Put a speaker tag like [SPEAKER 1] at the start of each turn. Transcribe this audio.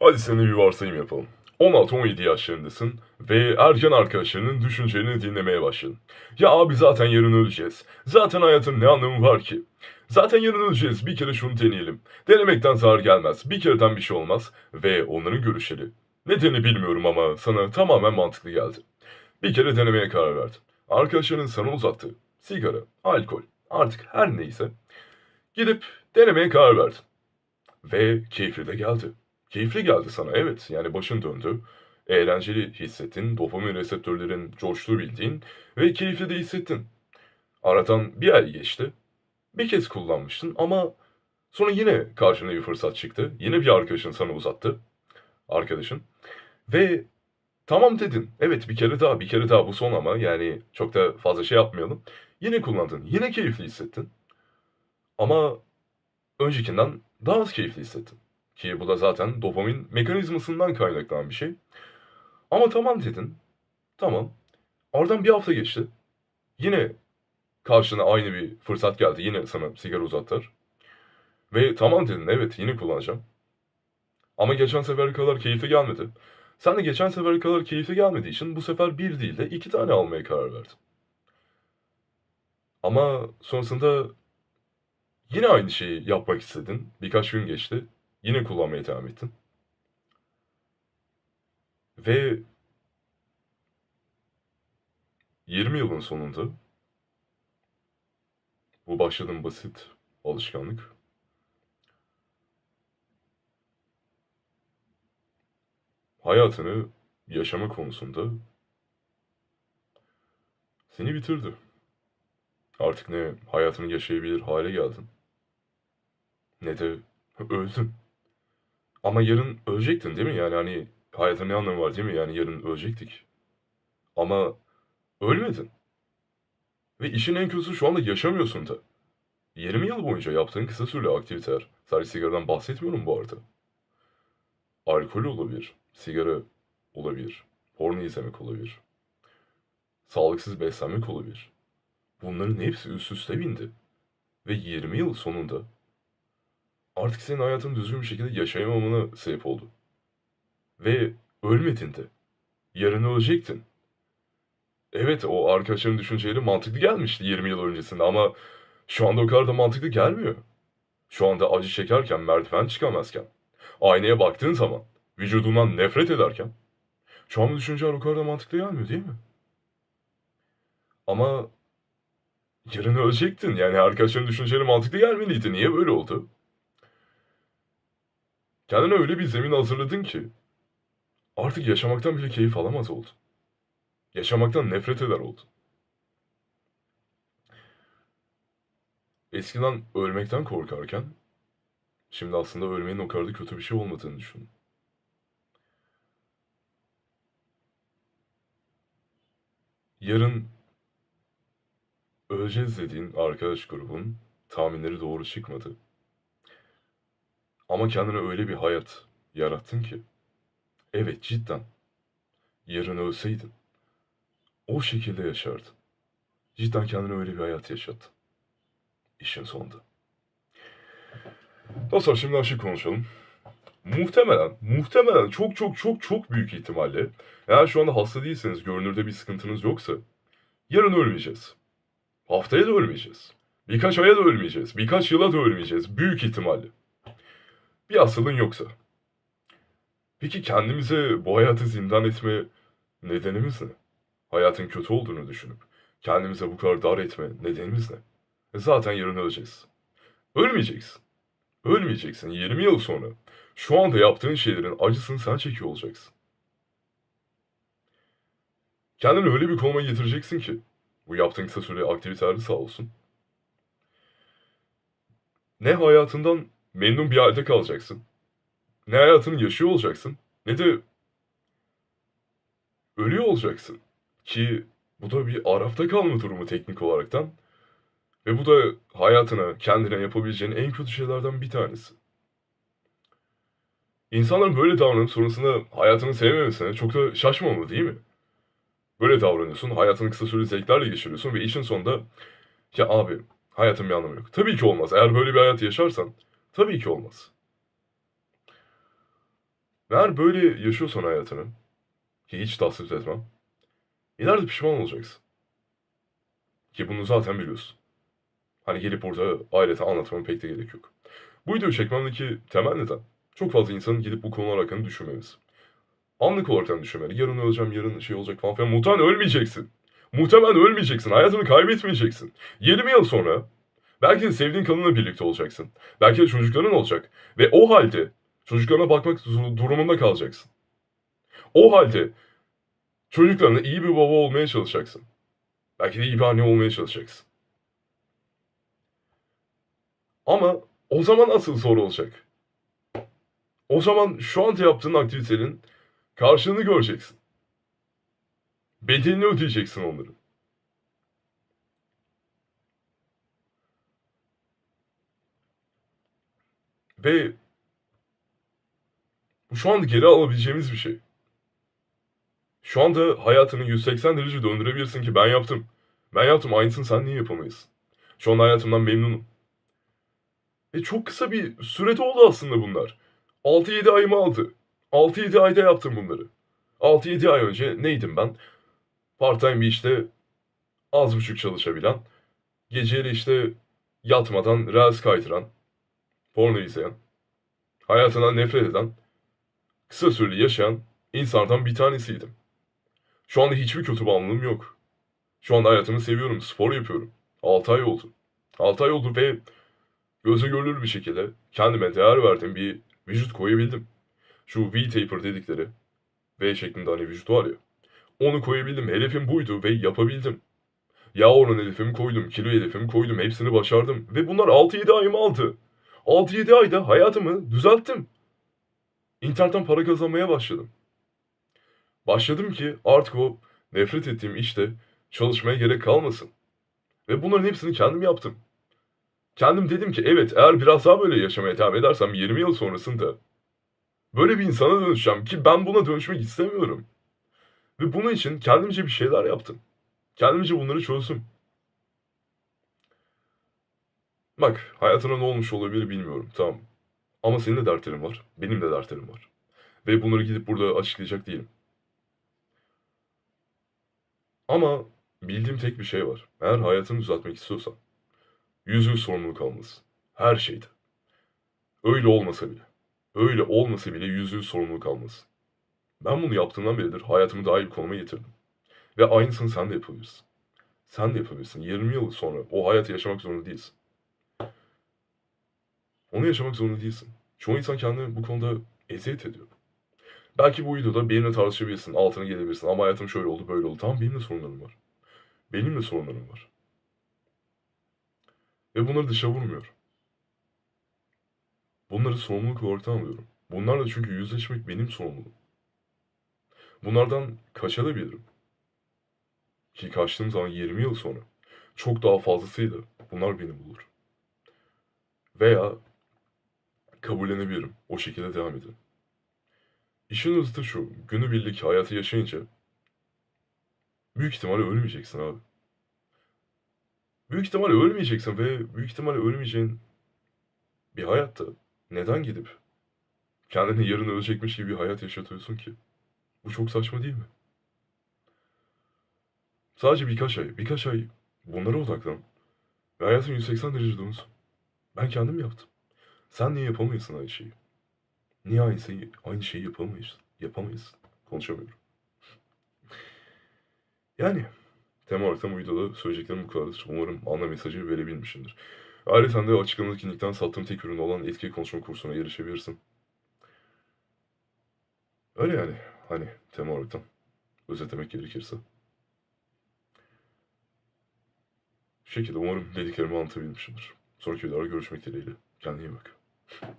[SPEAKER 1] Hadi seninle bir varsayım yapalım. 16-17 yaşlarındasın ve ergen arkadaşlarının düşüncelerini dinlemeye başladın. Ya abi zaten yarın öleceğiz. Zaten hayatın ne anlamı var ki? Zaten yarın öleceğiz. Bir kere şunu deneyelim. Denemekten zarar gelmez. Bir kereden bir şey olmaz. Ve onların görüşleri. Nedenini bilmiyorum ama sana tamamen mantıklı geldi. Bir kere denemeye karar verdin. Arkadaşların sana uzattığı sigara, alkol, artık her neyse gidip denemeye karar verdin. Ve keyifli de geldi. Keyifli geldi sana evet yani başın döndü. Eğlenceli hissettin, dopamin reseptörlerin coştuğu bildiğin ve keyifli de hissettin. Aradan bir ay geçti. Bir kez kullanmıştın ama sonra yine karşına bir fırsat çıktı. Yine bir arkadaşın sana uzattı. Arkadaşın. Ve tamam dedin. Evet bir kere daha bir kere daha bu son ama yani çok da fazla şey yapmayalım. Yine kullandın. Yine keyifli hissettin. Ama öncekinden daha az keyifli hissettin. Ki bu da zaten dopamin mekanizmasından kaynaklanan bir şey. Ama tamam dedin. Tamam. Oradan bir hafta geçti. Yine karşına aynı bir fırsat geldi. Yine sana sigara uzattır. Ve tamam dedin evet yine kullanacağım. Ama geçen sefer kadar keyifli gelmedi. Sen de geçen sefer kadar keyifli gelmediği için bu sefer bir değil de iki tane almaya karar verdin. Ama sonrasında yine aynı şeyi yapmak istedin. Birkaç gün geçti. Yine kullanmaya devam ettin. Ve 20 yılın sonunda bu başladığın basit alışkanlık hayatını yaşama konusunda seni bitirdi. Artık ne hayatını yaşayabilir hale geldin ne de öldün. Ama yarın ölecektin değil mi? Yani hani hayatın ne anlamı var değil mi? Yani yarın ölecektik. Ama ölmedin. Ve işin en kötüsü şu anda yaşamıyorsun da. 20 yıl boyunca yaptığın kısa süreli aktiviteler. Sadece sigaradan bahsetmiyorum bu arada. Alkol olabilir, sigara olabilir, porno izlemek olabilir. Sağlıksız beslenmek olabilir. Bunların hepsi üst üste bindi. Ve 20 yıl sonunda artık senin hayatını düzgün bir şekilde yaşayamamana sebep oldu. Ve ölmedin de. Yarın ölecektin. Evet o arkadaşların düşünceleri mantıklı gelmişti 20 yıl öncesinde ama şu anda o kadar da mantıklı gelmiyor. Şu anda acı çekerken, merdiven çıkamazken, aynaya baktığın zaman, vücudundan nefret ederken, şu an düşünceler o kadar da mantıklı gelmiyor değil mi? Ama yarın ölecektin. Yani arkadaşların düşünceleri mantıklı gelmeliydi. Niye böyle oldu? Kendine öyle bir zemin hazırladın ki artık yaşamaktan bile keyif alamaz oldun. Yaşamaktan nefret eder oldun. Eskiden ölmekten korkarken şimdi aslında ölmenin o kadar da kötü bir şey olmadığını düşün. Yarın öleceğiz dediğin arkadaş grubun tahminleri doğru çıkmadı. Ama kendine öyle bir hayat yarattın ki. Evet cidden. Yarın ölseydin. O şekilde yaşardın. Cidden kendine öyle bir hayat yaşattın. İşin sonunda. Dostlar şimdi açık konuşalım. Muhtemelen, muhtemelen çok çok çok çok büyük ihtimalle eğer şu anda hasta değilseniz, görünürde bir sıkıntınız yoksa yarın ölmeyeceğiz. Haftaya da ölmeyeceğiz. Birkaç aya da ölmeyeceğiz. Birkaç yıla da ölmeyeceğiz. Büyük ihtimalle. Bir hastalığın yoksa. Peki kendimize bu hayatı zindan etme nedenimiz ne? Hayatın kötü olduğunu düşünüp kendimize bu kadar dar etme nedenimiz ne? E zaten yarın öleceğiz. Ölmeyeceksin. Ölmeyeceksin 20 yıl sonra. Şu anda yaptığın şeylerin acısını sen çekiyor olacaksın. Kendini öyle bir konuma getireceksin ki bu yaptığın kısa süreli aktiviteler sağ olsun. Ne hayatından memnun bir halde kalacaksın. Ne hayatını yaşıyor olacaksın ne de ölüyor olacaksın. Ki bu da bir arafta kalma durumu teknik olaraktan. Ve bu da hayatına, kendine yapabileceğin en kötü şeylerden bir tanesi. İnsanların böyle davranıp sonrasında hayatını sevmemesine çok da şaşmamalı değil mi? Böyle davranıyorsun, hayatını kısa süreli zevklerle geçiriyorsun ve işin sonunda ya abi hayatın bir anlamı yok. Tabii ki olmaz. Eğer böyle bir hayat yaşarsan tabii ki olmaz. Eğer böyle yaşıyorsan hayatını, ki hiç tasvip etmem, ileride pişman olacaksın. Ki bunu zaten biliyorsun. Hani gelip burada ayrıca anlatmama pek de gerek yok. Bu videoyu çekmemdeki temel neden, çok fazla insanın gidip bu konular hakkında düşünmemesi. Anlık olarak düşünmeli. Yarın öleceğim, yarın şey olacak falan filan. Muhtemelen ölmeyeceksin. Muhtemelen ölmeyeceksin. Hayatını kaybetmeyeceksin. 20 yıl sonra belki de sevdiğin kadınla birlikte olacaksın. Belki de çocukların olacak. Ve o halde çocuklarına bakmak dur- durumunda kalacaksın. O halde çocuklarına iyi bir baba olmaya çalışacaksın. Belki de iyi bir anne olmaya çalışacaksın. Ama o zaman asıl soru olacak. O zaman şu anda yaptığın aktivitenin karşılığını göreceksin. Bedelini ödeyeceksin onların. Ve bu şu anda geri alabileceğimiz bir şey. Şu anda hayatını 180 derece döndürebilirsin ki ben yaptım. Ben yaptım aynısını sen niye yapamayız? Şu anda hayatımdan memnunum. E çok kısa bir sürede oldu aslında bunlar. 6-7 ayımı aldı. 6-7 ayda yaptım bunları. 6-7 ay önce neydim ben? Part-time bir işte az buçuk çalışabilen, geceleri işte yatmadan reels kaydıran, porno izleyen, hayatından nefret eden, kısa süreli yaşayan insanlardan bir tanesiydim. Şu anda hiçbir kötü bağımlılığım yok. Şu anda hayatımı seviyorum, spor yapıyorum. 6 ay oldu. 6 ay oldu ve göze görülür bir şekilde kendime değer verdiğim bir vücut koyabildim. Şu V-taper dedikleri V şeklinde hani vücut var ya. Onu koyabildim. Hedefim buydu ve yapabildim. Yağ oranı hedefimi koydum. Kilo hedefimi koydum. Hepsini başardım. Ve bunlar 6-7 ayımı aldı. 6-7 ayda hayatımı düzelttim. İnternetten para kazanmaya başladım. Başladım ki artık o nefret ettiğim işte çalışmaya gerek kalmasın. Ve bunların hepsini kendim yaptım. Kendim dedim ki evet eğer biraz daha böyle yaşamaya devam edersem 20 yıl sonrasında böyle bir insana dönüşeceğim ki ben buna dönüşmek istemiyorum. Ve bunun için kendimce bir şeyler yaptım. Kendimce bunları çözdüm. Bak hayatına ne olmuş olabilir bilmiyorum tamam. Ama senin de dertlerin var. Benim de dertlerim var. Ve bunları gidip burada açıklayacak değilim. Ama bildiğim tek bir şey var. Eğer hayatını düzeltmek istiyorsan yüzü sorumluluk almalısın. Her şeyde. Öyle olmasa bile. Öyle olmasa bile yüzü sorumluluk almalısın. Ben bunu yaptığımdan beridir hayatımı daha iyi bir konuma getirdim. Ve aynısını sen de yapabilirsin. Sen de yapabilirsin. 20 yıl sonra o hayatı yaşamak zorunda değilsin. Onu yaşamak zorunda değilsin. Çoğu insan kendini bu konuda eziyet ediyor. Belki bu videoda benimle tartışabilirsin, altına gelebilirsin ama hayatım şöyle oldu, böyle oldu. Tamam benim de sorunlarım var. Benim de sorunlarım var. Ve bunları dışa vurmuyor. Bunları sorumluluk olarak alıyorum. Bunlarla çünkü yüzleşmek benim sorumluluğum. Bunlardan kaçabilirim. Ki kaçtığım zaman 20 yıl sonra çok daha fazlasıyla bunlar beni bulur. Veya kabullenebilirim. O şekilde devam ederim. İşin özeti şu. Günübirlik hayatı yaşayınca büyük ihtimalle ölmeyeceksin abi. Büyük ihtimalle ölmeyeceksin ve büyük ihtimalle ölmeyeceğin bir hayatta neden gidip kendini yarın ölecekmiş gibi bir hayat yaşatıyorsun ki? Bu çok saçma değil mi? Sadece birkaç ay, birkaç ay bunlara odaklan. Ve hayatın 180 derece dönsün. Ben kendim yaptım. Sen niye yapamayasın aynı şeyi? Niye aynı şeyi, aynı şeyi yapamayız? Yapamayız. Konuşamıyorum. Yani tema olarak bu videoda söyleyeceklerim bu kadardır. Umarım ana mesajı verebilmişimdir. Ayrıca sen de açıklamadaki linkten sattığım tek ürün olan etkili konuşma kursuna erişebilirsin. Öyle yani. Hani tema olarak özetlemek gerekirse. Şu şekilde umarım dediklerimi anlatabilmişimdir. Sonraki videolarda görüşmek dileğiyle. Kendine iyi bak. フッ。